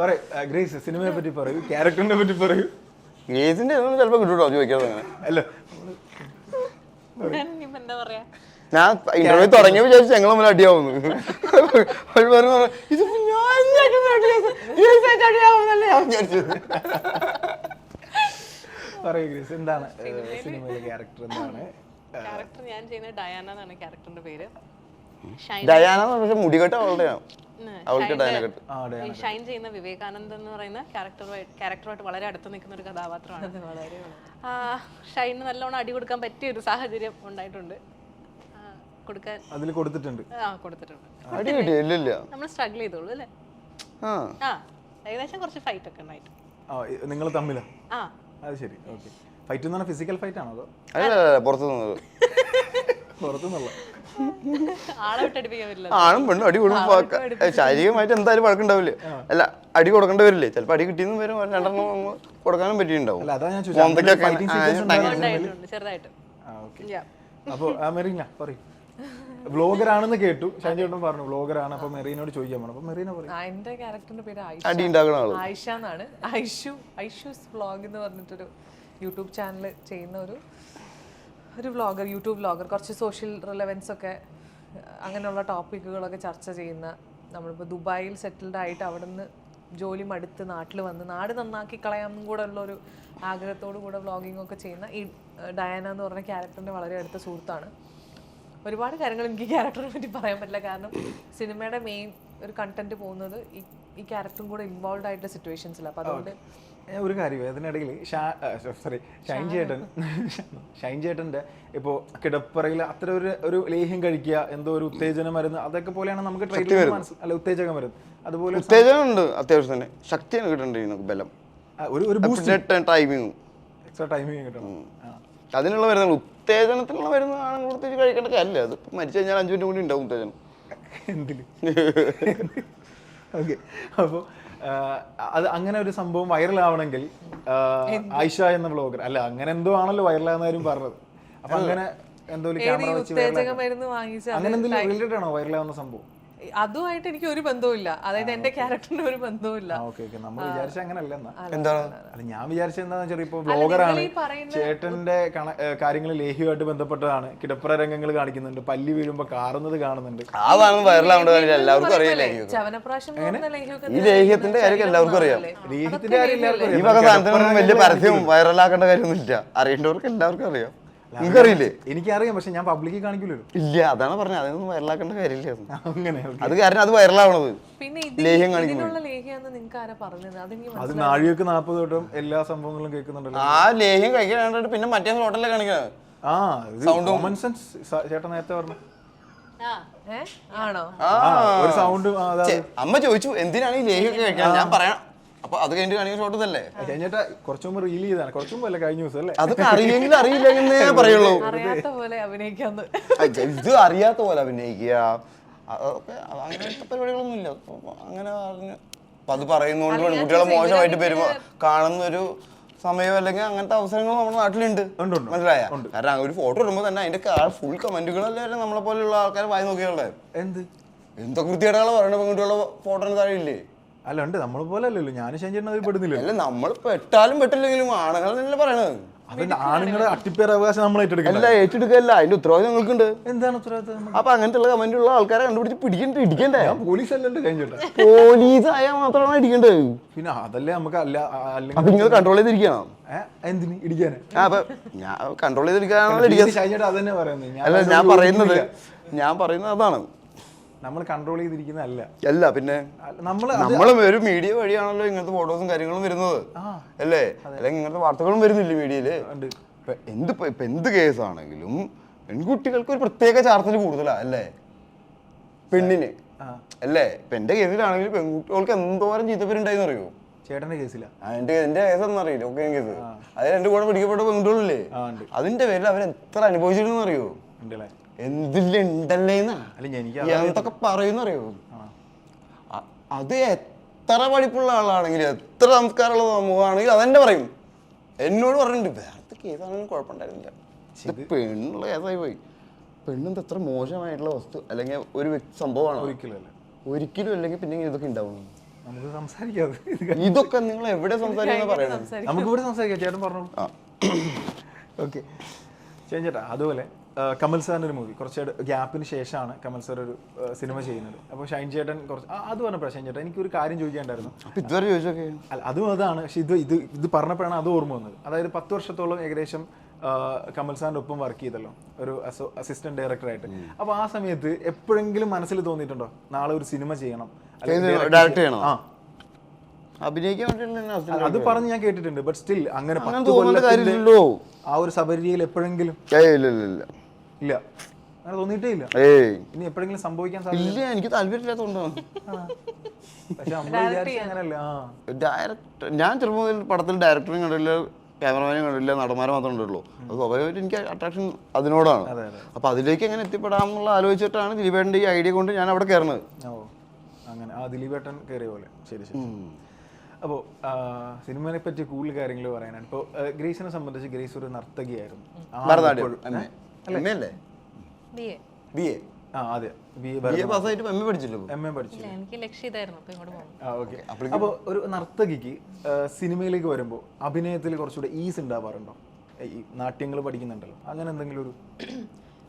പറയൂ ഗ്രേസ് സിനിമയെ പറ്റി പറയൂ ക്യാരക്ടറിനെ പറ്റി പറയൂ. ഗ്രേസിന്റെ ഒന്നും ചിലപ്പോൾ കിട്ടൂട്ടോ ചോദിക്കാതെ അല്ല. എന്താ പറയാ? ഞാൻ ഇന്റർവ്യൂ തുടങ്ങിയ വിചാരിച്ചു ഞങ്ങൾ തമ്മിൽ അടിയാവുന്നു. അവർ പറഞ്ഞു പറഞ്ഞു, ഞാൻ എന്തിനാ അടിയാവുന്നത്? ഗ്രേസായിട്ട് അടിയാവുന്നല്ലേ? ഞാൻ വിചാരിച്ചത് പറയൂ ഗ്രേസ് എന്താണ് സിനിമയിലെ ക്യാരക്ടർ എന്താണ്? ക്യാരക്ടർ ഞാൻ ചെയ്യുന്ന ഡയാന എന്നാണ് ക്യാരക്ടറിന്റെ പേര്. ഡയാന എന്ന് പറഞ്ഞാൽ മുടികെട്ട അവളുടെയാണ് അവൾക്ക് ഡയാന കെട്ട്. ഈ ഷൈൻ ചെയ്യുന്ന വിവേകാനന്ദ എന്ന് പറയുന്ന ക്യാരക്ടറുമായിട്ട് ക്യാരക്ടറുമായിട്ട് വളരെ അടുത്ത് നിൽക്കുന്ന ഒരു കഥാപാത്രമാണ് ആ, ഷൈന് നല്ലോണം അടി കൊടുക്കാൻ പറ്റിയ ഒരു സാഹചര്യം ഉണ്ടായിട്ടുണ്ട്. ആ, കൊടുക്കാൻ അതിൽ കൊടുത്തിട്ടുണ്ട്. ആ കൊടുത്തിട്ടുണ്ട്. അടി കിട്ടി ഇല്ലില്ല നമ്മൾ സ്ട്രഗിൾ ചെയ്തോളൂ അല്ലേ? ആ. ആ ഏകദേശം കുറച്ച് ഫൈറ്റ് ഒക്കെ ഉണ്ടായിട്ടുണ്ട് നിങ്ങൾ തമ്മിലാ? ആ. അത് ശരി ഓക്കെ. ഫൈറ്റ് എന്ന് പറഞ്ഞാൽ ഫിസിക്കൽ ഫൈറ്റ് ആണോ അതോ? അല്ല പുറത്തു നിന്നത് പുറത്തുനിന്നുള്ള ആളെ വിട്ടടിപ്പിക്കാൻ പറ്റില്ല ആണും പെണ്ണും അടി കൊടുക്കും ശാരീരികമായിട്ട് എന്തായാലും വഴക്കുണ്ടാവില്ല? അല്ല അടി കൊടുക്കേണ്ടി വരില്ലേ? ചിലപ്പോ അടി കിട്ടിയെന്ന് വരും രണ്ടെണ്ണം കൊടുക്കാനും പറ്റിയിട്ടുണ്ടാവും. ആ മെറീന പറയൂ. വ്ളോഗർ ആണെന്ന് കേട്ടു. ഷാൻ ചേട്ടൻ പറഞ്ഞു ബ്ലോഗർ ആണ് അപ്പൊ മെറീനോട് ചോദിക്കാൻ പറഞ്ഞു. അപ്പൊ മെറീന പറയും. എന്റെ ക്യാരക്ടറിന്റെ പേര് ആയിഷ. അടി ഉണ്ടാക്കുന്ന ആൾ. ആയിഷ എന്നാണ്. ഐഷു ഐഷുസ് വ്ലോഗ് എന്ന് പറഞ്ഞിട്ടൊരു യൂട്യൂബ് ചാനൽ ചെയ്യുന്ന ഒരു ഒരു വ്ളോഗർ യൂട്യൂബ് വ്ളോഗർ കുറച്ച് സോഷ്യൽ റിലവൻസ് ഒക്കെ അങ്ങനെയുള്ള ടോപ്പിക്കുകളൊക്കെ ചർച്ച ചെയ്യുന്ന നമ്മളിപ്പോൾ ദുബായിൽ സെറ്റിൽഡ് ആയിട്ട് അവിടെ നിന്ന് ജോലി മടുത്ത് നാട്ടിൽ വന്ന് നാട് നന്നാക്കി കളയാമെന്നും കൂടെ ഉള്ളൊരു ആഗ്രഹത്തോടു കൂടെ വ്ളോഗിങ് ഒക്കെ ചെയ്യുന്ന ഈ ഡയാന എന്ന് പറഞ്ഞ ക്യാരക്ടറിന്റെ വളരെ അടുത്ത സുഹൃത്താണ്. ഒരുപാട് കാര്യങ്ങൾ എനിക്ക് ക്യാരക്ടറിനെ പറ്റി പറയാൻ പറ്റില്ല. കാരണം സിനിമയുടെ മെയിൻ ഒരു കണ്ടന്റ് പോകുന്നത് ഈ ഈ ക്യാരക്ടറും കൂടെ ഇൻവോൾവ് ആയിട്ടുള്ള സിറ്റുവേഷൻസിലാണ് അപ്പോൾ അതുകൊണ്ട് ഒരു കാര്യം അതിനിടയിൽ സോറി ഷൈൻ ചേട്ടൻ ഷൈൻ ചേട്ടന്റെ ഇപ്പോൾ കിടപ്പറയിൽ അത്ര ഒരു ഒരു ലേഹ്യം കഴിക്കുക എന്തോ ഒരു ഉത്തേജന മരുന്ന് അതൊക്കെ പോലെയാണ് നമുക്ക് ട്രെയിലർ അല്ല ഉത്തേജക മരുന്ന് അതുപോലെ ഉത്തേജനം ഉണ്ട് അത്യാവശ്യം തന്നെ. ശക്തിയാണ് കിട്ടേണ്ടത് നമുക്ക് ബലം ഒരു ഒരു ബൂസ്റ്റ് ടൈമിങ്ങും എക്സ്ട്രാ ടൈമിങ് കിട്ടണം. അതിനുള്ള മരുന്നുകൾ ഉത്തേജനത്തിനുള്ള മരുന്ന് ആണെങ്കിൽ പ്രത്യേകിച്ച് കഴിക്കേണ്ട കാര്യമില്ല അത് മരിച്ചു കഴിഞ്ഞാൽ അഞ്ചു മിനിറ്റ് കൂടി ഉണ്ടാവും ഉത്തേജനം. എന്തിൽ? ഓക്കെ. അപ്പോൾ അത് അങ്ങനെ ഒരു സംഭവം വൈറലാവണമെങ്കിൽ ആയിഷ എന്ന ബ്ലോഗർ അല്ല അങ്ങനെ എന്തോ ആണല്ലോ വൈറലാകുന്നവരും പറഞ്ഞത്. അപ്പൊ അങ്ങനെ എന്തോ ഒരു ക്യാമറ വെച്ച് അങ്ങനെ എന്തെങ്കിലും റിലേറ്റഡ് ആണോ വൈറലാവുന്ന സംഭവം? അതുമായിട്ട് എനിക്ക് ഒരു ബന്ധവുമില്ല. അതായത് എന്റെ ക്യാരക്ടറിന് ഒരു ബന്ധവുമില്ല. ആ ഓക്കെ ഓക്കെ. നമ്മൾ വിചാരിച്ച അങ്ങനല്ലെന്നാ എന്താണ്? അല്ല ഞാൻ വിചാരിച്ചത് എന്താണെന്ന് വെച്ചാൽ ഇപ്പോൾ ബ്ലോഗറാണ് ചേട്ടന്റെ കാര്യങ്ങൾ ലേഹ്യമായിട്ട് ബന്ധപ്പെട്ടതാണ്. കിടപ്പറ രംഗങ്ങൾ കാണിക്കുന്നുണ്ട്. പല്ലി വീഴുമ്പോ കാറുന്നത് കാണുന്നുണ്ട്. അതാണ് വൈറലാവേണ്ട കാര്യം. എല്ലാവർക്കും അറിയില്ല ഈ ലേഹ്യത്തിന്റെ കാര്യം എല്ലാവർക്കും അറിയാം. ലേഹ്യത്തിന്റെ കാര്യം ഈ വക സാധനത്തിനൊന്നും വലിയ പരസ്യവും വൈറലാക്കേണ്ട കാര്യമൊന്നുമില്ല. അറിയേണ്ടവർക്ക് എല്ലാവർക്കും അറിയാം. നിങ്ങൾക്കറിയില്ലേ എനിക്കറിയാം പക്ഷെ ഞാൻ പബ്ലിക്കിൽ കാണിക്കില്ലല്ലോ. ഇല്ല അതാണ് പറഞ്ഞത്. അതൊന്നും വൈറലാക്കേണ്ട കാര്യമില്ല അത്. അങ്ങനെ അത് കാരണം അത് വൈറലാവണത്. ലേഹ്യം അത് നാഴികക്ക് നാൽപ്പത് തൊട്ടും എല്ലാ സംഭവങ്ങളും കേൾക്കുന്നുണ്ടല്ലോ. ആ ലേഹ്യം കഴിക്കാൻ പിന്നെ മറ്റേ ഹോട്ടലിലെ കാണിക്കണം ആ കോമൺ സെൻസ് ചേട്ടൻ നേരത്തെ പറഞ്ഞു. ആ ആണോ? ഒരു സൗണ്ട് അമ്മ ചോദിച്ചു എന്തിനാണ് ഈ ലേഹ്യൊക്കെ കഴിക്കാൻ ഞാൻ പറയാം അപ്പൊ അത് കഴിഞ്ഞിട്ട് കാണിക്കുന്ന ഷോട്ട് തന്നെ കഴിഞ്ഞിട്ട് കുറച്ചു മുമ്പ് റീൽ ചെയ്താണ് കുറച്ചു മുമ്പ് അല്ല കഴിഞ്ഞ ദിവസം അല്ലേ? അതൊക്കെ അറിയെങ്കിൽ അറിയില്ലെന്നേ പറയുള്ളൂ. അറിയാത്ത പോലെ അഭിനയിക്കാന്ന്. ഇത് അറിയാത്ത പോലെ അഭിനയിക്കുക. അതൊക്കെ അത് അങ്ങനത്തെ പരിപാടികളൊന്നും ഇല്ല അപ്പൊ അങ്ങനെ പറഞ്ഞ് അപ്പൊ അത് പറയുന്നോണ്ട് പെൺകുട്ടികളെ മോശമായിട്ട് പെരുമാ കാണുന്ന ഒരു സമയം അല്ലെങ്കിൽ അങ്ങനത്തെ അവസരങ്ങൾ നമ്മുടെ നാട്ടിലുണ്ട്. മനസ്സിലായ? കാരണം ഒരു ഫോട്ടോ ഇടുമ്പോൾ തന്നെ അതിന്റെ ഫുൾ കമന്റുകളല്ലേ നമ്മളെ പോലെയുള്ള ആൾക്കാർ വായി നോക്കിയുള്ളത് എന്ത്? എന്തൊക്കെ വൃത്തികേടുകളെ പറയുന്നത് പെൺകുട്ടികളുടെ ഫോട്ടോന് താഴെ ഇല്ലേ അല്ല ഉണ്ട്. നമ്മളെ പോലെ അല്ലല്ലോ ഞാൻ ശനിച്ചേട്ടൻ അതിൽ പെടുന്നില്ല അല്ല നമ്മൾ പെട്ടാലും പെട്ടില്ലെങ്കിലും ആണുങ്ങൾ തന്നെയല്ലേ പറയണത്? അതിന്റെ ആണുങ്ങളുടെ അട്ടിപ്പേർ അവകാശം നമ്മൾ ഏറ്റെടുക്കില്ല ഏറ്റെടുക്കല്ല. അതിന്റെ ഉത്തരവാദിത്വം നിങ്ങൾക്കുണ്ട്. എന്താണ് ഉത്തരവാദിത്തം അപ്പൊ അങ്ങനത്തെ ഉള്ള കമന്റ് ഉള്ള ആൾക്കാരെ കണ്ടുപിടിച്ച് പിടിക്കണ്ട? ഇടിക്കണ്ടേ? പോലീസ് അല്ലല്ലോ കഴിഞ്ഞിട്ട് പോലീസ് ആയാൽ മാത്രമാണ് ഇടിക്കേണ്ടത്. പിന്നെ അതല്ലേ നമുക്ക് അല്ല അപ്പൊ നിങ്ങൾ കൺട്രോൾ ചെയ്തിരിക്കണം? എന്തിന്? ഇടിക്കാന്? അപ്പൊ ഞാൻ കൺട്രോൾ പറയുന്നത്. അല്ല ഞാൻ പറയുന്നത് ഞാൻ പറയുന്നത് അതാണ്. നമ്മൾ കൺട്രോൾ ചെയ്തിരിക്കുന്നതല്ല. അല്ല പിന്നെ നമ്മൾ നമ്മൾ ഒരു മീഡിയ വഴിയാണല്ലോ ഇങ്ങനത്തെ ഫോട്ടോസും കാര്യങ്ങളും വരുന്നത്. അല്ലേ? അല്ലെങ്കിൽ ഇങ്ങനത്തെ വാർത്തകളും വരുന്നില്ല ഇപ്പൊ എന്ത് എന്ത് കേസാണെങ്കിലും പെൺകുട്ടികൾക്ക് ഒരു പ്രത്യേക ചാർജ് കൂടുതലാ അല്ലേ? പെണ്ണിന്. അല്ലേ? ഇപ്പൊ എന്റെ കേസിലാണെങ്കിൽ പെൺകുട്ടികൾക്ക് എന്തോരം ചീത്തപ്പേരുണ്ടായിന്ന് അറിയോ ചേട്ടന്റെ കേസില്ല ആ, എന്റെ എന്റെ കേസൊന്നും അറിയില്ല ഒക്കെ കേസ്. അതിൽ എന്റെ കൂടെ പിടിക്കപ്പെട്ട പെൺകുട്ടികളില്ലേ? അതിന്റെ പേരിൽ അവർ എത്ര അനുഭവിച്ചിട്ടുണ്ടെന്ന് അറിയോ ഉണ്ടല്ലേ എന്തില്ല ഉണ്ടല്ലേന്നാ അല്ല എനിക്ക് എന്തൊക്കെ പറയുന്നറിയോ? അ- അത് എത്ര പഠിപ്പുള്ള ആളാണെങ്കിലും എത്ര സംസ്കാരമുള്ള സമൂഹമാണെങ്കിലും അതെന്നെ പറയും. എന്നോട് പറഞ്ഞിട്ടുണ്ട് വേറെ കേസാണെങ്കിലും കുഴപ്പമുണ്ടായിരുന്നില്ല. ഇത് പെണ്ണുള്ള കേസായി പോയി. പെണ്ണെന്ത് എത്ര മോശമായിട്ടുള്ള വസ്തു അല്ലെങ്കിൽ ഒരു വ്യക്തി സംഭവമാണ്? ഒരിക്കലല്ല ഒരിക്കലും അല്ലെങ്കിൽ പിന്നെ ഇതൊക്കെ ഉണ്ടാവുന്നു നമുക്ക് സംസാരിക്കാം ഇതൊക്കെ നിങ്ങൾ എവിടെ സംസാരിക്കുന്ന പറയണത് നമുക്ക് ഇവിടെ സംസാരിക്കാം. ചേട്ടൻ പറഞ്ഞു. ഓക്കെ ചേട്ടാ അതുപോലെ കമൽ സാറിന്റെ ഒരു മൂവി കുറച്ച് ഗ്യാപ്പിന് ശേഷമാണ് കമൽ സാർ ഒരു സിനിമ ചെയ്യുന്നത്. അപ്പോൾ ഷൈൻ ചേട്ടൻ കുറച്ച് അത് പറഞ്ഞപ്പോൾ ഷൈൻ ചേട്ടൻ എനിക്കൊരു കാര്യം ചോദിക്കാണ്ടായിരുന്നു ഇതുവരെ ചോദിച്ചോക്കെ അല്ല അതും അതാണ്. പക്ഷെ ഇത് ഇത് ഇത് പറഞ്ഞപ്പോഴാണ് അത് ഓർമ്മ വന്നത്. അതായത് പത്ത് വർഷത്തോളം ഏകദേശം കമൽ സാറിന്റെ ഒപ്പം വർക്ക് ചെയ്തല്ലോ. ഒരു അസിസ്റ്റന്റ് ഡയറക്ടറായിട്ട് അപ്പോൾ ആ സമയത്ത് എപ്പോഴെങ്കിലും മനസ്സിൽ തോന്നിയിട്ടുണ്ടോ? നാളെ ഒരു സിനിമ ചെയ്യണം. ഡയറക്റ്റ് ചെയ്യണോ? ആ. അഭിനയിക്കാൻ അത് പറഞ്ഞ് ഞാൻ കേട്ടിട്ടുണ്ട്. ബട്ട് സ്റ്റിൽ അങ്ങനെ ആ ഒരു സബരിയിൽ എപ്പോഴെങ്കിലും ഇല്ല ഇല്ല ഇല്ല. ഇല്ല. അങ്ങനെ തോന്നിയിട്ടേ ഇല്ല. ഏയ്. ഇനി എപ്പോഴെങ്കിലും സംഭവിക്കാൻ സാധ്യത ഇല്ല എനിക്ക് താല്പര്യമില്ലാത്തതുകൊണ്ടാണ് പക്ഷെ നമ്മൾ വിചാരിച്ച അങ്ങനല്ല ആ. ഡയറക്ടർ ഞാൻ ചെറുപ്പം മുതൽ പടത്തിൽ ഡയറക്ടറും കണ്ടില്ല ക്യാമറമാനും കണ്ടില്ല നടന്മാരെ മാത്രമേ ഉണ്ടല്ലോ അത് സ്വാഭാവികമായിട്ട് എനിക്ക് അട്രാക്ഷൻ അതിനോടാണ്. അതെ, അതെ. അപ്പോൾ അതിലേക്ക് എങ്ങനെ എത്തിപ്പെടാമെന്നുള്ള ആലോചിച്ചിട്ടാണ് ദിലീപേട്ടന്റെ ഈ ഐഡിയ കൊണ്ട് ഞാൻ അവിടെ കയറുന്നത്. ഓ അങ്ങനെ. ആ ദിലീപേട്ടൻ കയറിയ പോലെ. ശരി ശരി അപ്പോൾ സിനിമയെ പറ്റി കൂടുതൽ കാര്യങ്ങൾ പറയാനാണ്. ഇപ്പോൾ ഗ്രേസിനെ സംബന്ധിച്ച് ഗ്രേസ് ഒരു നർത്തകിയായിരുന്നു. ആ, ഭരതനാട്യം എ എം എ അല്ലേ? ബി എ ആ അതെ. ബി എ ബി എ പാസ്സായിട്ട് എം എ പഠിച്ചില്ലോ എം എ പഠിച്ചു ഇല്ല എനിക്ക് ലക്ഷ്യം ഇതായിരുന്നു അപ്പൊ ഇങ്ങോട്ട് പോകും ആ ഓക്കെ. അപ്പോൾ ഒരു നർത്തകിക്ക് ആ, സിനിമയിലേക്ക് വരുമ്പോൾ അഭിനയത്തിൽ കുറച്ചുകൂടെ ഈസ് ഉണ്ടാവാറുണ്ടോ? ഈ നാട്യങ്ങൾ പഠിക്കുന്നുണ്ടല്ലോ. അങ്ങനെ എന്തെങ്കിലും ഒരു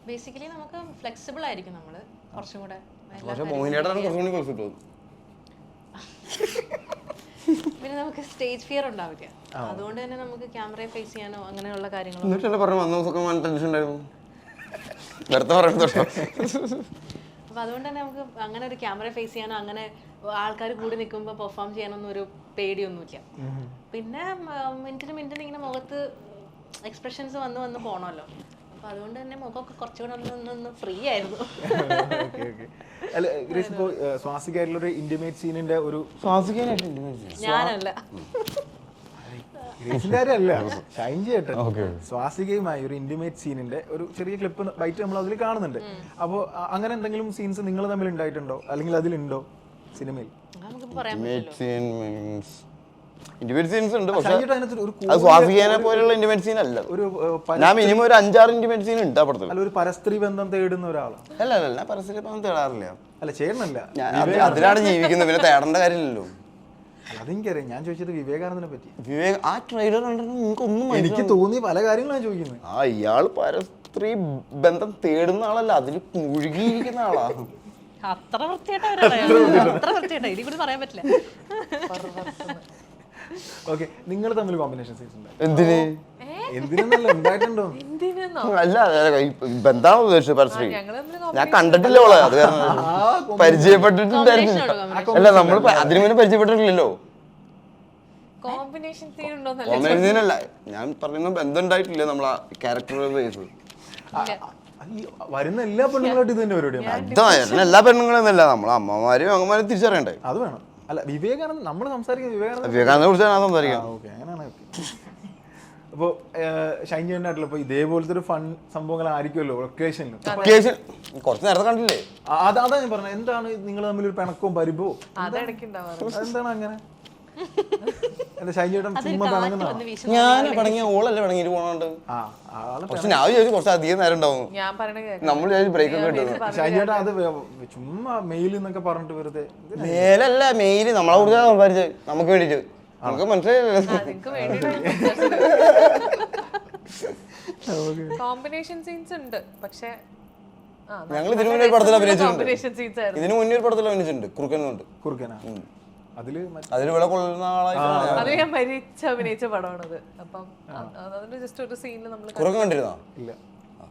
ബേസിക്കലി നമുക്ക് ഫ്ലെക്സിബിൾ ആയിരിക്കും നമ്മൾ കുറച്ചും കൂടെ എല്ലാ പക്ഷെ മോഹിനിയായിട്ടാണ് കുറച്ചും കൂടി പിന്നെ നമുക്ക് സ്റ്റേജ് ഫിയർ ഉണ്ടാവില്ല. അതുകൊണ്ട് തന്നെ നമുക്ക് ക്യാമറയെ ഫേസ് ചെയ്യാനോ അങ്ങനെയുള്ള കാര്യങ്ങളോ എന്നിട്ട് എന്നെ പറഞ്ഞു വന്ന ദിവസമൊക്കെ നല്ല ടെൻഷൻ ഉണ്ടായിരുന്നു? വെറുതെ പറയുന്നത് അപ്പൊ അതുകൊണ്ട് തന്നെ നമുക്ക് അങ്ങനെ ഒരു ക്യാമറ ഫേസ് ചെയ്യാനോ അങ്ങനെ ആൾക്കാർ കൂടി നിൽക്കുമ്പോൾ പെർഫോം ചെയ്യാനൊന്നും ഒരു പേടിയൊന്നുമില്ല. പിന്നെ മിനിറ്റിന് മിനിറ്റിന് ഇങ്ങനെ മുഖത്ത് എക്സ്പ്രഷൻസ് വന്ന് വന്ന് പോണല്ലോ അപ്പൊ അതുകൊണ്ട് തന്നെ മുഖമൊക്കെ കുറച്ചുകൂടെ ഒന്ന് ഫ്രീ ആയിരുന്നു. ഓക്കെ ഓക്കെ അല്ല ഗ്രേസ് ഇപ്പോൾ സ്വാസികമായിട്ടുള്ള ഒരു ഇന്റിമേറ്റ് സീനിന്റെ ഒരു ഞാനല്ല. കാര്യമല്ല ഷൈൻ ചെയ്യട്ടെ സ്വാസികയുമായി ഒരു ഇന്റിമേറ്റ് സീനിന്റെ ഒരു ചെറിയ ക്ലിപ്പ് ബൈറ്റ് നമ്മൾ അതിൽ കാണുന്നുണ്ട്. അപ്പോൾ അങ്ങനെ എന്തെങ്കിലും സീൻസ് നിങ്ങൾ തമ്മിൽ ഉണ്ടായിട്ടുണ്ടോ? അല്ലെങ്കിൽ അതിലുണ്ടോ സിനിമയിൽ നമുക്ക് പറയാൻ ഇന്റിമേറ്റ് സീൻ സീൻസ് ഉണ്ട്. പക്ഷെ ചേട്ടൻ അത് പോലെയുള്ള ഇന്റിമേറ്റ് സീൻ അല്ല. ഒരു ഞാൻ മിനിമം ഒരു അഞ്ചാറ് ഇന്റിമേറ്റ് സീൻ ഉണ്ട് അപ്പുറത്ത്. പടത്തിൽ അല്ല ഒരു പരസ്ത്രീ ബന്ധം തേടുന്ന ഒരാളാണ് അല്ല അല്ല ബന്ധം തേടാറില്ല. അല്ല അതിലാണ് ജീവിക്കുന്നത്. പിന്നെ തേടേണ്ട കാര്യമില്ലല്ലോ. അല്ല അതെനിക്കറിയാം. ഞാൻ ചോദിച്ചത് വിവേകാനന്ദനെ പറ്റി. വിവേക് ആ ട്രെയിലർ കണ്ടിട്ട് നിങ്ങൾക്ക് ഒന്നും എനിക്ക് തോന്നി പല കാര്യങ്ങളാണ് ഞാൻ ചോദിക്കുന്നത്. ആ ഇയാൾ പരസ്ത്രീ ബന്ധം തേടുന്ന ആളല്ല അതിൽ മുഴുകിയിരിക്കുന്ന ആളാ. അത്ര വൃത്തിയായിട്ടാ അത്ര വൃത്തിയായിട്ടാ. ഇതിൽ പറയാൻ പറ്റില്ല. ഓക്കെ നിങ്ങൾ തമ്മിൽ കോമ്പിനേഷൻ സീൻസ് ഉണ്ട് എന്തിന്? എന്തിനല്ല ഉണ്ടായിട്ടുണ്ടോ എന്തിനെന്നോ? അല്ല അല്ല, ഈ ബന്ധാണ് ഉദ്ദേശിച്ചത് പരസ്ത്രീ ഞങ്ങൾ തമ്മിൽ ഞാൻ കണ്ടിട്ടില്ല അത് കാരണം പരിചയപ്പെട്ടിട്ടുണ്ടായിരുന്നു അല്ല നമ്മൾ അതിനു മുന്നേ പരിചയപ്പെട്ടിട്ടില്ലല്ലോ. കോമ്പിനേഷൻ സീൻ ഉണ്ടോന്നല്ല കോമഡിനല്ല ഞാൻ പറയുന്ന ബന്ധം ഉണ്ടായിട്ടില്ല ക്യാരക്ടർ ബേസ് ആ, വരുന്ന എല്ലാ പെണ്ണുങ്ങളായിട്ട് ഇത് തന്നെ പരിപാടിയാണ് അതാണ് എല്ലാ പെണ്ണുങ്ങളൊന്നല്ല നമ്മളെ അമ്മമാരെയും അങ്ങന്മാരും തിരിച്ചറിയണ്ടേ? അത് വേണം. അല്ല വിവേകാനന്ദ നമ്മൾ സംസാരിക്കുന്ന വിവേകാനന്ദ വിവേകാനന്ദനെ കുറിച്ച് ഞാൻ സംസാരിക്കാം ഓക്കെ. അപ്പോൾ ഷൈൻ ചെയ്യാനായിട്ടുള്ള ഇപ്പോൾ ഇതേപോലത്തെ ഒരു ഫൺ സംഭവങ്ങൾ ആയിരിക്കുമല്ലോ ലൊക്കേഷനിലും കുറച്ച് നേരത്തെ കണ്ടില്ലേ? അതാ അതാ ഞാൻ പറഞ്ഞത് എന്താണ് നിങ്ങൾ തമ്മിൽ ഒരു പിണക്കവും പരിഭവോ എന്താണ്? അങ്ങനെ? എന്താ ഷൈൻ ചേട്ടൻ ഞാൻ പണങ്ങിയ ഓളല്ലേ പിണങ്ങിട്ട് പോണോണ്ട്. പക്ഷെ ഞാൻ ചോദിച്ചു കുറച്ച് അധികം നേരം ഉണ്ടാവും. നമ്മൾ ബ്രേക്ക് ഒക്കെ കിട്ടുന്നു. ഷൈൻ ചേട്ടൻ അത് വേ- ചുമ്മാ മെയിൽ എന്നൊക്കെ പറഞ്ഞിട്ട് വെറുതെ. മേലല്ല മെയിൽ നമ്മളെ കൂടുതൽ സംസാരിച്ചത്. നമുക്ക് വേണ്ടിട്ട് നമുക്ക് മനസ്സിലായില്ലേ കോമ്പിനേഷൻ സീൻസ് ഉണ്ട്. പക്ഷെ ഞങ്ങൾ ഇതിനു മുന്നേ ഒരു പടത്തിൽ അഭിനയിച്ചിട്ടുണ്ട്. ഇതിനു മുന്നേ ഒരു പടത്തിൽ അഭിനയിച്ചിട്ടുണ്ട്. കുറുക്കനുണ്ട് കുറുക്കനാ? അതിൽ മറ്റേ- അതിൽ വിള കൊള്ളുന്ന ആളായിട്ട് അത് ഞാൻ മരിച്ച് അഭിനയിച്ച പടമാണത്. അപ്പം അതിന്റെ ജസ്റ്റ് ഒരു സീനിൽ നമ്മൾ കുറുക്കൻ കണ്ടിരുന്നോ? ഇല്ല.